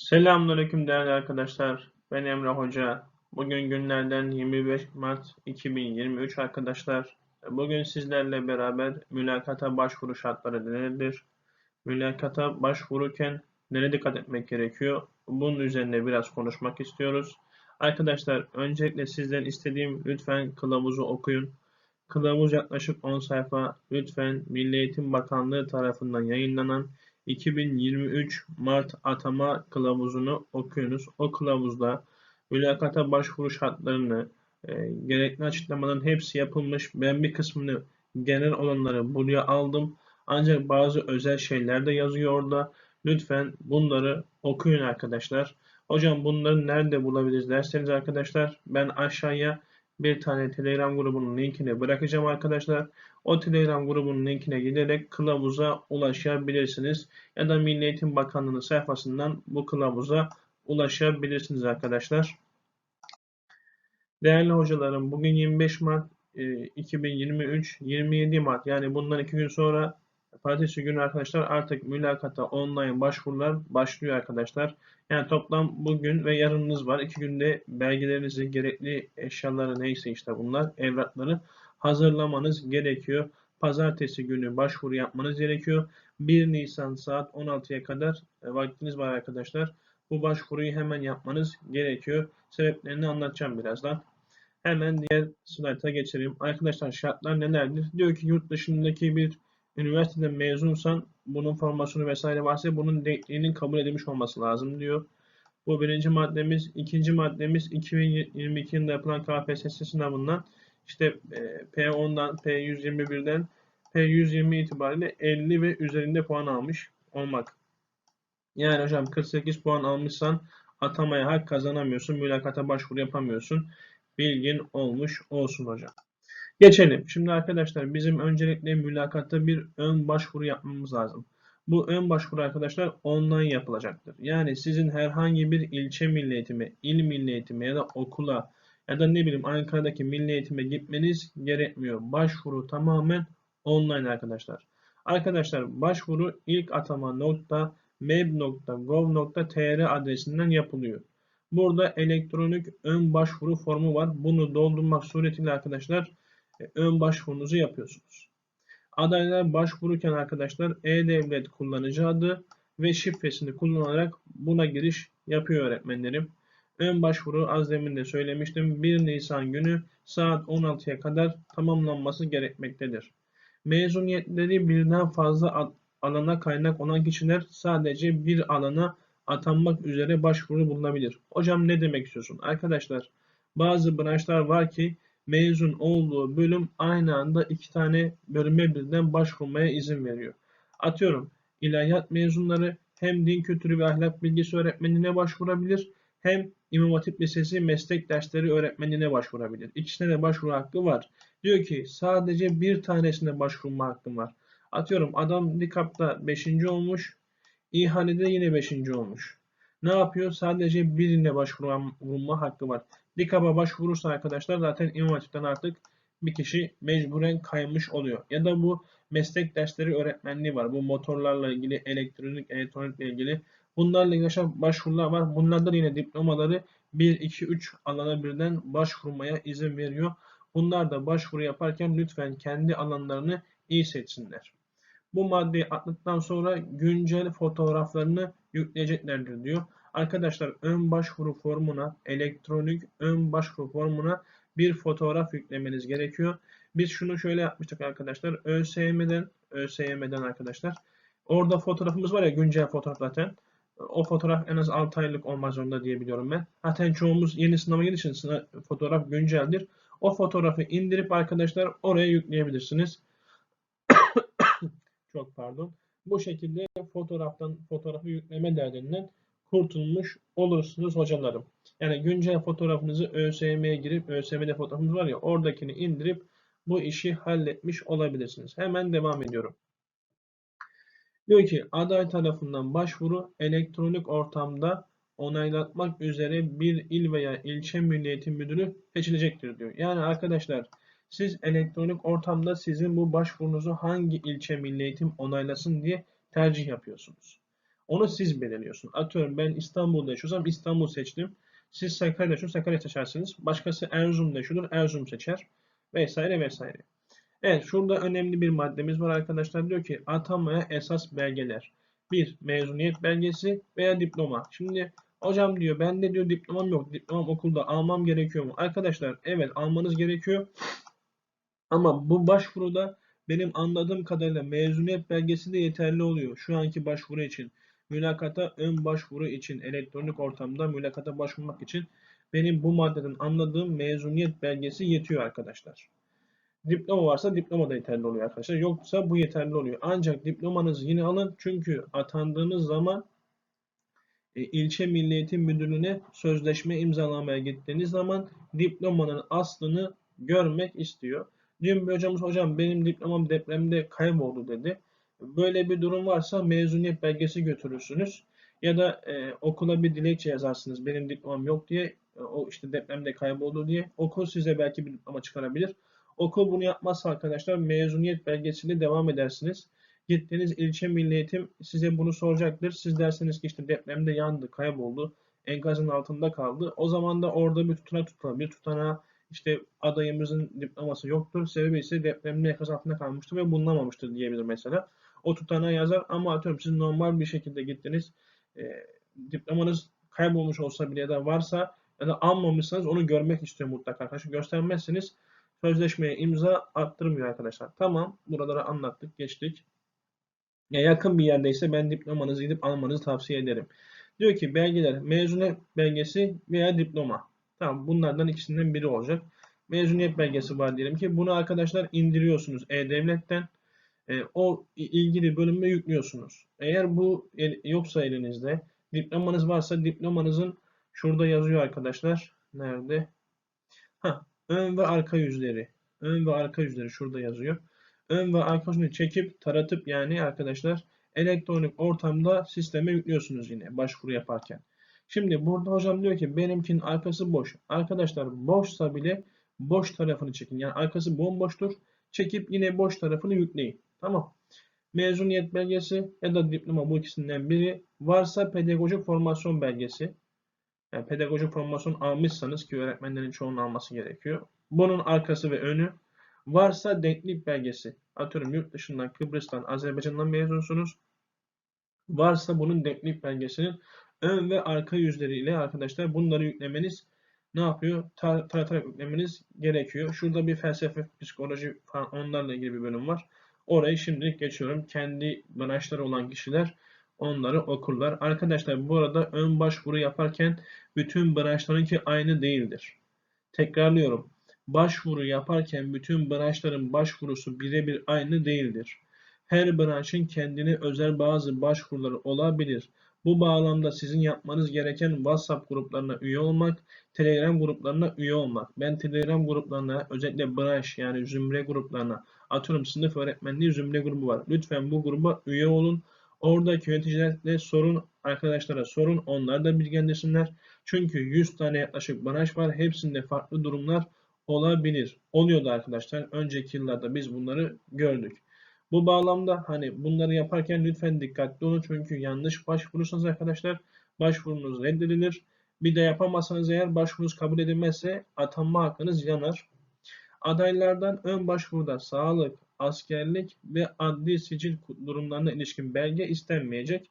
Selamünaleyküm değerli arkadaşlar. Ben Emre Hoca. Bugün günlerden 25 Mart 2023 arkadaşlar. Bugün sizlerle beraber mülakata başvuru şartları nelerdir? Mülakata başvururken nereye dikkat etmek gerekiyor? Bunun üzerine biraz konuşmak istiyoruz. Arkadaşlar öncelikle sizden istediğim lütfen kılavuzu okuyun. Kılavuz yaklaşık 10 sayfa. Lütfen Milli Eğitim Bakanlığı tarafından yayınlanan 2023 Mart atama kılavuzunu okuyunuz. O kılavuzda mülakata başvuru şartlarını, e, gerekli açıklamaların hepsi yapılmış. Ben bir kısmını genel olanları buraya aldım. Ancak bazı özel şeyler de yazıyor orada. Lütfen bunları okuyun arkadaşlar. Hocam bunları nerede bulabiliriz derseniz arkadaşlar ben aşağıya bir tane Telegram grubunun linkini bırakacağım arkadaşlar. O Telegram grubunun linkine giderek kılavuza ulaşabilirsiniz. Ya da Milli Eğitim Bakanlığı sayfasından bu kılavuza ulaşabilirsiniz arkadaşlar. Değerli hocalarım bugün 25 Mart 2023 27 Mart yani bundan iki gün sonra Pazartesi günü arkadaşlar artık mülakata online başvurular başlıyor arkadaşlar. Yani toplam bugün ve yarınınız var. İki günde belgelerinizi, gerekli eşyaları neyse işte bunlar, evrakları hazırlamanız gerekiyor. Pazartesi günü başvuru yapmanız gerekiyor. 1 Nisan saat 16'ya kadar e, vaktiniz var arkadaşlar. Bu başvuruyu hemen yapmanız gerekiyor. Sebeplerini anlatacağım birazdan. Hemen diğer slayta geçelim. Arkadaşlar şartlar nelerdir? Diyor ki yurt dışındaki bir üniversiteden mezunsan bunun formasyonu vesaire varsa bunun denkliğinin kabul edilmiş olması lazım diyor. Bu birinci maddemiz. ikinci maddemiz 2022 yılında yapılan KPSS sınavından işte e, P10'dan P121'den P120 itibariyle 50 ve üzerinde puan almış olmak. Yani hocam 48 puan almışsan atamaya hak kazanamıyorsun. Mülakata başvuru yapamıyorsun. Bilgin olmuş olsun hocam. Geçelim. Şimdi arkadaşlar bizim öncelikle mülakatta bir ön başvuru yapmamız lazım. Bu ön başvuru arkadaşlar online yapılacaktır. Yani sizin herhangi bir ilçe milli eğitimi, il milli eğitimi ya da okula ya da ne bileyim Ankara'daki milli eğitime gitmeniz gerekmiyor. Başvuru tamamen online arkadaşlar. Arkadaşlar başvuru ilk atama nokta meb.gov.tr adresinden yapılıyor. Burada elektronik ön başvuru formu var. Bunu doldurmak suretiyle arkadaşlar ön başvurunuzu yapıyorsunuz. Adaylar başvururken arkadaşlar e-devlet kullanıcı adı ve şifresini kullanarak buna giriş yapıyor öğretmenlerim. Ön başvuru az demin de söylemiştim 1 Nisan günü saat 16'ya kadar tamamlanması gerekmektedir. Mezuniyetleri birden fazla alana kaynak olan kişiler sadece bir alana atanmak üzere başvuru bulunabilir. Hocam ne demek istiyorsun? Arkadaşlar bazı branşlar var ki mezun olduğu bölüm aynı anda iki tane bölüme birden başvurmaya izin veriyor. Atıyorum ilahiyat mezunları hem din kültürü ve ahlak bilgisi öğretmenine başvurabilir hem İmam Hatip Lisesi meslek dersleri öğretmenine başvurabilir. İkisine de başvuru hakkı var. Diyor ki sadece bir tanesine başvurma hakkım var. Atıyorum adam Dikap'ta 5. olmuş, İHA'de yine 5. olmuş. Ne yapıyor? Sadece birine başvurma hakkı var. DİKAB'a başvurursa arkadaşlar zaten İmam Hatip'ten artık bir kişi mecburen kaymış oluyor. Ya da bu meslek dersleri öğretmenliği var. Bu motorlarla ilgili, elektronik, elektronikle ilgili. Bunlarla ilgili başvurular var. Bunlardan yine diplomaları 1, 2, 3 alana birden başvurmaya izin veriyor. Bunlar da başvuru yaparken lütfen kendi alanlarını iyi seçsinler. Bu maddeyi attıktan sonra güncel fotoğraflarını yükleyeceklerdir diyor. Arkadaşlar ön başvuru formuna, elektronik ön başvuru formuna bir fotoğraf yüklemeniz gerekiyor. Biz şunu şöyle yapmıştık arkadaşlar. ÖSYM'den, ÖSYM'den arkadaşlar. Orada fotoğrafımız var ya güncel fotoğraf zaten. O fotoğraf en az 6 aylık olmaz zorunda diye biliyorum ben. Zaten çoğumuz yeni sınava girdiği için fotoğraf günceldir. O fotoğrafı indirip arkadaşlar oraya yükleyebilirsiniz. Çok pardon. Bu şekilde fotoğraftan fotoğrafı yükleme derdinden kurtulmuş olursunuz hocalarım. Yani güncel fotoğrafınızı ÖSYM'ye girip ÖSYM'de fotoğrafınız var ya oradakini indirip bu işi halletmiş olabilirsiniz. Hemen devam ediyorum. Diyor ki aday tarafından başvuru elektronik ortamda onaylatmak üzere bir il veya ilçe milliyetin müdürü seçilecektir diyor. Yani arkadaşlar siz elektronik ortamda sizin bu başvurunuzu hangi ilçe milliyetim onaylasın diye tercih yapıyorsunuz. Onu siz belirliyorsunuz. Atıyorum ben İstanbul'da yaşıyorsam İstanbul seçtim. Siz Sakarya'da yaşıyorsanız Sakarya seçersiniz. Başkası Erzurum'da yaşıyordur. Erzurum seçer. Vesaire vesaire. Evet şurada önemli bir maddemiz var arkadaşlar. Diyor ki atanmaya esas belgeler. Bir mezuniyet belgesi veya diploma. Şimdi hocam diyor bende diyor diplomam yok. Diplomam okulda almam gerekiyor mu? Arkadaşlar evet almanız gerekiyor. Ama bu başvuruda benim anladığım kadarıyla mezuniyet belgesi de yeterli oluyor. Şu anki başvuru için. Mülakata ön başvuru için elektronik ortamda mülakata başvurmak için benim bu maddeden anladığım mezuniyet belgesi yetiyor arkadaşlar. Diploma varsa diploma da yeterli oluyor arkadaşlar. Yoksa bu yeterli oluyor. Ancak diplomanızı yine alın. Çünkü atandığınız zaman e, ilçe Milli Eğitim Müdürlüğü'ne sözleşme imzalamaya gittiğiniz zaman diplomanın aslını görmek istiyor. Dün bir hocamız hocam benim diplomam depremde kayboldu dedi. Böyle bir durum varsa mezuniyet belgesi götürürsünüz. Ya da e, okula bir dilekçe yazarsınız. Benim diplomam yok diye. E, o işte depremde kayboldu diye. Okul size belki bir diploma çıkarabilir. Okul bunu yapmazsa arkadaşlar mezuniyet belgesiyle devam edersiniz. Gittiğiniz ilçe milli eğitim size bunu soracaktır. Siz derseniz ki işte depremde yandı, kayboldu, enkazın altında kaldı. O zaman da orada bir tutanak tutulabilir. Tutanağa işte adayımızın diploması yoktur. Sebebi ise depremde enkaz altında kalmıştır ve bulunamamıştır diyebilir mesela. O tutanağı yazar ama atıyorum siz normal bir şekilde gittiniz. E, diplomanız kaybolmuş olsa bile ya da varsa ya da almamışsanız onu görmek istiyor mutlaka arkadaşlar. Göstermezseniz sözleşmeye imza attırmıyor arkadaşlar. Tamam. Buraları anlattık. Geçtik. Ya yakın bir yerdeyse ben diplomanızı gidip almanızı tavsiye ederim. Diyor ki belgeler mezuniyet belgesi veya diploma. Tamam bunlardan ikisinden biri olacak. Mezuniyet belgesi var diyelim ki bunu arkadaşlar indiriyorsunuz E-Devlet'ten. E, o ilgili bölüme yüklüyorsunuz. Eğer bu el, yoksa elinizde diplomanız varsa diplomanızın şurada yazıyor arkadaşlar. Nerede? Ha, ön ve arka yüzleri. Ön ve arka yüzleri şurada yazıyor. Ön ve arka yüzünü çekip taratıp yani arkadaşlar elektronik ortamda sisteme yüklüyorsunuz yine başvuru yaparken. Şimdi burada hocam diyor ki benimkinin arkası boş. Arkadaşlar boşsa bile boş tarafını çekin. Yani arkası bomboştur. Çekip yine boş tarafını yükleyin. Tamam. Mezuniyet belgesi ya da diploma bu ikisinden biri. Varsa pedagojik formasyon belgesi. Yani pedagojik formasyon almışsanız ki öğretmenlerin çoğunun alması gerekiyor. Bunun arkası ve önü. Varsa denklik belgesi. Atıyorum yurt dışından, Kıbrıs'tan, Azerbaycan'dan mezunsunuz. Varsa bunun denklik belgesinin ön ve arka yüzleriyle arkadaşlar bunları yüklemeniz ne yapıyor? Taratarak yüklemeniz gerekiyor. Şurada bir felsefe, psikoloji falan onlarla ilgili bir bölüm var. Orayı şimdilik geçiyorum. Kendi branşları olan kişiler onları okurlar. Arkadaşlar bu arada ön başvuru yaparken bütün branşlarınki aynı değildir. Tekrarlıyorum. Başvuru yaparken bütün branşların başvurusu birebir aynı değildir. Her branşın kendine özel bazı başvuruları olabilir. Bu bağlamda sizin yapmanız gereken WhatsApp gruplarına üye olmak, Telegram gruplarına üye olmak. Ben Telegram gruplarına özellikle branş yani zümre gruplarına atıyorum sınıf öğretmenliği zümre grubu var. Lütfen bu gruba üye olun. Oradaki yöneticilerle sorun, arkadaşlara sorun. Onlar da bilgilendirsinler. Çünkü 100 tane yaklaşık branş var. Hepsinde farklı durumlar olabilir. Oluyordu arkadaşlar. Önceki yıllarda biz bunları gördük. Bu bağlamda hani bunları yaparken lütfen dikkatli olun. Çünkü yanlış başvurursanız arkadaşlar başvurunuz reddedilir. Bir de yapamazsanız eğer başvurunuz kabul edilmezse atanma hakkınız yanar. Adaylardan ön başvuruda sağlık, askerlik ve adli sicil durumlarına ilişkin belge istenmeyecek.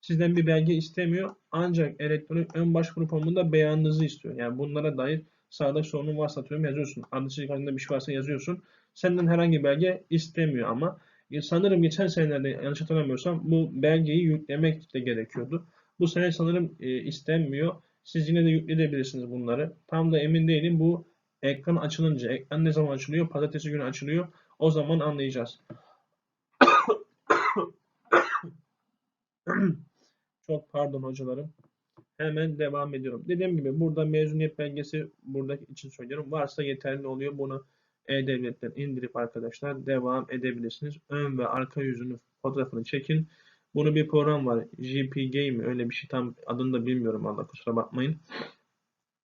Sizden bir belge istemiyor. Ancak elektronik ön başvuru formunda beyanınızı istiyor. Yani bunlara dair sağlık sorunun varsa atıyorum yazıyorsun. Adli sicil bir şey varsa yazıyorsun. Senden herhangi belge istemiyor ama sanırım geçen senelerde yanlış hatırlamıyorsam bu belgeyi yüklemek de gerekiyordu. Bu sene sanırım e, istenmiyor. Siz yine de yükleyebilirsiniz bunları. Tam da emin değilim. Bu ekran açılınca, ekran ne zaman açılıyor? Pazartesi günü açılıyor. O zaman anlayacağız. Çok pardon hocalarım. Hemen devam ediyorum. Dediğim gibi burada mezuniyet belgesi buradaki için söylüyorum. Varsa yeterli oluyor. Bunu e-Devlet'ten indirip arkadaşlar devam edebilirsiniz. Ön ve arka yüzünü fotoğrafını çekin. Bunu bir program var. GPG mi? Öyle bir şey tam adını da bilmiyorum Allah kusura bakmayın.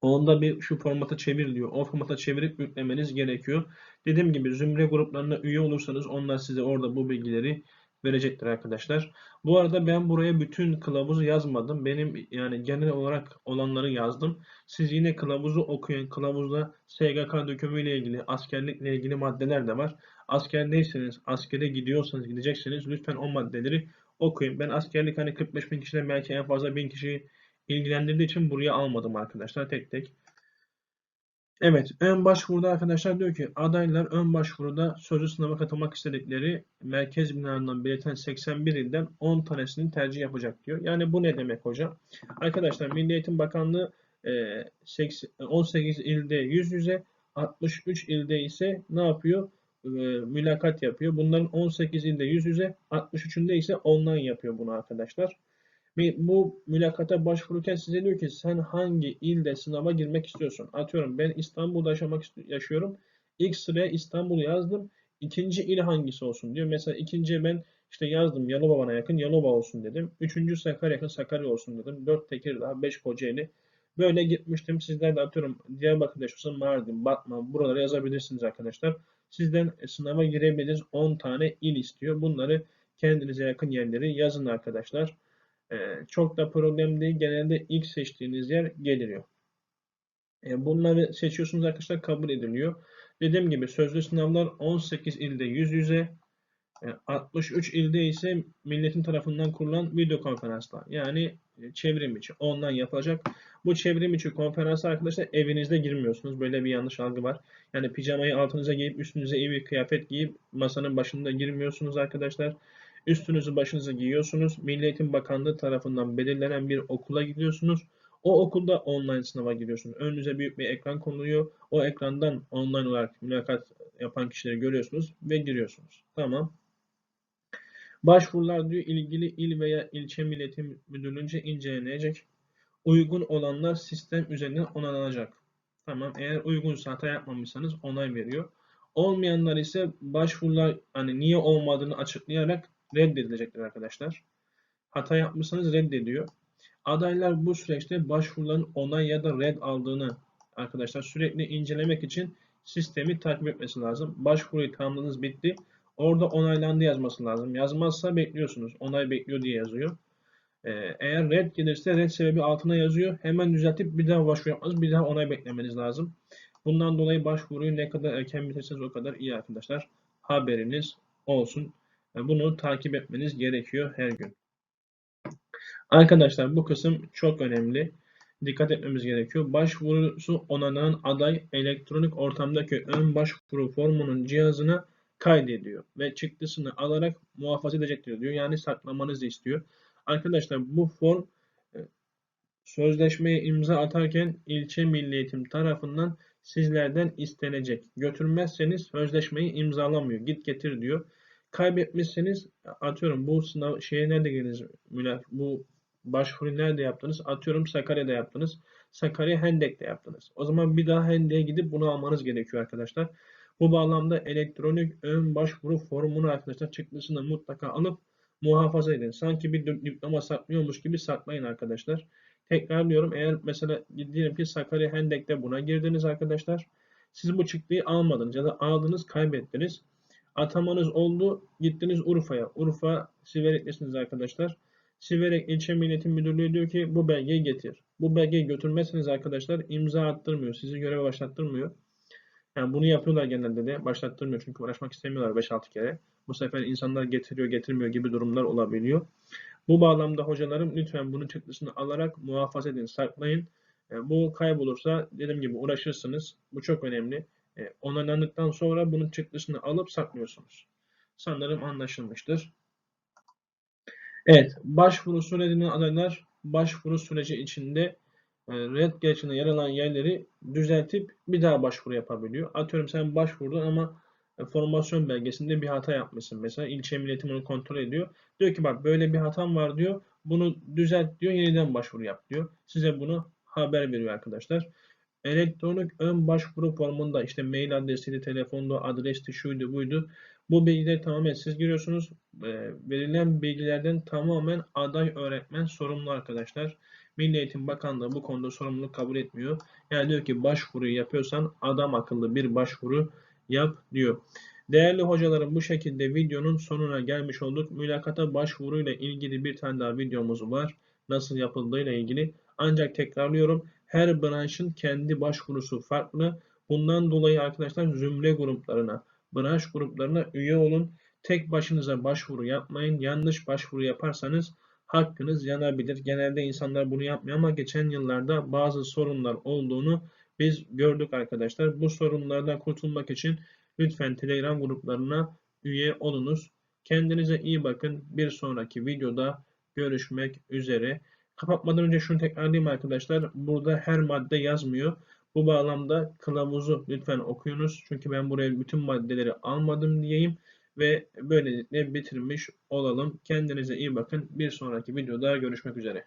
Onda bir şu formata çevir diyor. O formata çevirip yüklemeniz gerekiyor. Dediğim gibi zümre gruplarına üye olursanız onlar size orada bu bilgileri verecektir arkadaşlar. Bu arada ben buraya bütün kılavuzu yazmadım. Benim yani genel olarak olanları yazdım. Siz yine kılavuzu okuyun. Kılavuzda SGK dökümü ile ilgili, askerlikle ilgili maddeler de var. Askerdeyseniz, askere gidiyorsanız, gidecekseniz lütfen o maddeleri okuyun. Ben askerlik hani 45 bin kişiden belki en fazla 1000 kişiyi ilgilendirdiği için buraya almadım arkadaşlar tek tek. Evet, ön başvuruda arkadaşlar diyor ki adaylar ön başvuruda sözlü sınava katılmak istedikleri merkez binalarından belirten 81 ilden 10 tanesini tercih yapacak diyor. Yani bu ne demek hocam? Arkadaşlar Milli Eğitim Bakanlığı e, 18 ilde yüz yüze 63 ilde ise ne yapıyor? E, mülakat yapıyor. Bunların 18 ilde yüz yüze 63'ünde ise online yapıyor bunu arkadaşlar. Bu mülakata başvururken size diyor ki sen hangi ilde sınava girmek istiyorsun? Atıyorum ben İstanbul'da yaşamak yaşıyorum. İlk sıraya İstanbul yazdım. İkinci il hangisi olsun diyor. Mesela ikinciye ben işte yazdım Yalova bana yakın Yalova olsun dedim. Üçüncü Sakarya yakın Sakarya olsun dedim. Dört Tekirdağ, beş Kocaeli. Böyle gitmiştim. Sizler de atıyorum Diyarbakır'da yaşıyorsan Mardin, Batman buralara yazabilirsiniz arkadaşlar. Sizden sınava girebiliriz. 10 tane il istiyor. Bunları kendinize yakın yerleri yazın arkadaşlar. Ee, çok da problem değil. Genelde ilk seçtiğiniz yer geliriyor. Ee, bunları seçiyorsunuz arkadaşlar kabul ediliyor. Dediğim gibi sözlü sınavlar 18 ilde yüz yüze, 63 e, ilde ise milletin tarafından kurulan video konferanslar. Yani e, çevrim içi ondan yapılacak. Bu çevrim içi konferans arkadaşlar evinizde girmiyorsunuz. Böyle bir yanlış algı var. Yani pijamayı altınıza giyip üstünüze iyi bir kıyafet giyip masanın başında girmiyorsunuz arkadaşlar. Üstünüzü başınıza giyiyorsunuz. Milli Eğitim Bakanlığı tarafından belirlenen bir okula gidiyorsunuz. O okulda online sınava giriyorsunuz. Önünüze büyük bir ekran konuluyor. O ekrandan online olarak mülakat yapan kişileri görüyorsunuz ve giriyorsunuz. Tamam. Başvurular diyor ilgili il veya ilçe milletim müdürlüğünce incelenecek. Uygun olanlar sistem üzerinden onaylanacak. Tamam. Eğer uygunsa hata yapmamışsanız onay veriyor. Olmayanlar ise başvurular hani niye olmadığını açıklayarak reddedilecektir arkadaşlar. Hata yapmışsanız reddediyor. Adaylar bu süreçte başvuruların onay ya da red aldığını arkadaşlar sürekli incelemek için sistemi takip etmesi lazım. Başvuruyu tamamladınız bitti. Orada onaylandı yazması lazım. Yazmazsa bekliyorsunuz. Onay bekliyor diye yazıyor. Ee, eğer red gelirse red sebebi altına yazıyor. Hemen düzeltip bir daha başvuru yapmanız, bir daha onay beklemeniz lazım. Bundan dolayı başvuruyu ne kadar erken bitirseniz o kadar iyi arkadaşlar. Haberiniz olsun. Bunu takip etmeniz gerekiyor her gün. Arkadaşlar bu kısım çok önemli. Dikkat etmemiz gerekiyor. Başvurusu onaylanan aday elektronik ortamdaki ön başvuru formunun cihazına kaydediyor ve çıktısını alarak muhafaza edecektir diyor. Yani saklamanızı istiyor. Arkadaşlar bu form e, sözleşmeye imza atarken ilçe milliyetim tarafından sizlerden istenecek. Götürmezseniz sözleşmeyi imzalamıyor. Git getir diyor kaybetmişseniz atıyorum bu sınav şeye nerede girdiniz? Bu başvuru nerede yaptınız? Atıyorum Sakarya'da yaptınız. Sakarya Hendek'te yaptınız. O zaman bir daha Hendek'e gidip bunu almanız gerekiyor arkadaşlar. Bu bağlamda elektronik ön başvuru formunu arkadaşlar çıktısını mutlaka alıp muhafaza edin. Sanki bir diploma saklıyormuş gibi saklayın arkadaşlar. Tekrar diyorum eğer mesela diyelim ki Sakarya Hendek'te buna girdiniz arkadaşlar. Siz bu çıktıyı almadınız ya da aldınız kaybettiniz. Atamanız oldu. Gittiniz Urfa'ya. Urfa Siverek'tesiniz arkadaşlar. Siverek İlçe Milliyetin Müdürlüğü diyor ki bu belgeyi getir. Bu belgeyi götürmezseniz arkadaşlar imza attırmıyor. Sizi göreve başlattırmıyor. Yani bunu yapıyorlar genelde de. Başlattırmıyor çünkü uğraşmak istemiyorlar 5-6 kere. Bu sefer insanlar getiriyor getirmiyor gibi durumlar olabiliyor. Bu bağlamda hocalarım lütfen bunu çıktısını alarak muhafaza edin, saklayın. E, bu kaybolursa dediğim gibi uğraşırsınız. Bu çok önemli. E, onaylandıktan sonra bunun çıktısını alıp saklıyorsunuz. Sanırım anlaşılmıştır. Evet, başvuru sürecinin adaylar başvuru süreci içinde e, red geçinde yer alan yerleri düzeltip bir daha başvuru yapabiliyor. Atıyorum sen başvurdun ama e, formasyon belgesinde bir hata yapmışsın. Mesela ilçe milletim onu kontrol ediyor. Diyor ki bak böyle bir hatam var diyor. Bunu düzelt diyor. Yeniden başvuru yap diyor. Size bunu haber veriyor arkadaşlar. Elektronik ön başvuru formunda işte mail adresiydi, telefonda adresti, şuydu, buydu. Bu bilgileri tamamen siz giriyorsunuz. E, verilen bilgilerden tamamen aday öğretmen sorumlu arkadaşlar. Milli Eğitim Bakanlığı bu konuda sorumluluk kabul etmiyor. Yani diyor ki başvuruyu yapıyorsan adam akıllı bir başvuru yap diyor. Değerli hocalarım bu şekilde videonun sonuna gelmiş olduk. Mülakata başvuruyla ilgili bir tane daha videomuz var. Nasıl yapıldığıyla ilgili. Ancak tekrarlıyorum. Her branşın kendi başvurusu farklı. Bundan dolayı arkadaşlar zümre gruplarına, branş gruplarına üye olun. Tek başınıza başvuru yapmayın. Yanlış başvuru yaparsanız hakkınız yanabilir. Genelde insanlar bunu yapmıyor ama geçen yıllarda bazı sorunlar olduğunu biz gördük arkadaşlar. Bu sorunlardan kurtulmak için lütfen Telegram gruplarına üye olunuz. Kendinize iyi bakın. Bir sonraki videoda görüşmek üzere. Kapatmadan önce şunu tekrarlayayım arkadaşlar. Burada her madde yazmıyor. Bu bağlamda kılavuzu lütfen okuyunuz. Çünkü ben buraya bütün maddeleri almadım diyeyim. Ve böylelikle bitirmiş olalım. Kendinize iyi bakın. Bir sonraki videoda görüşmek üzere.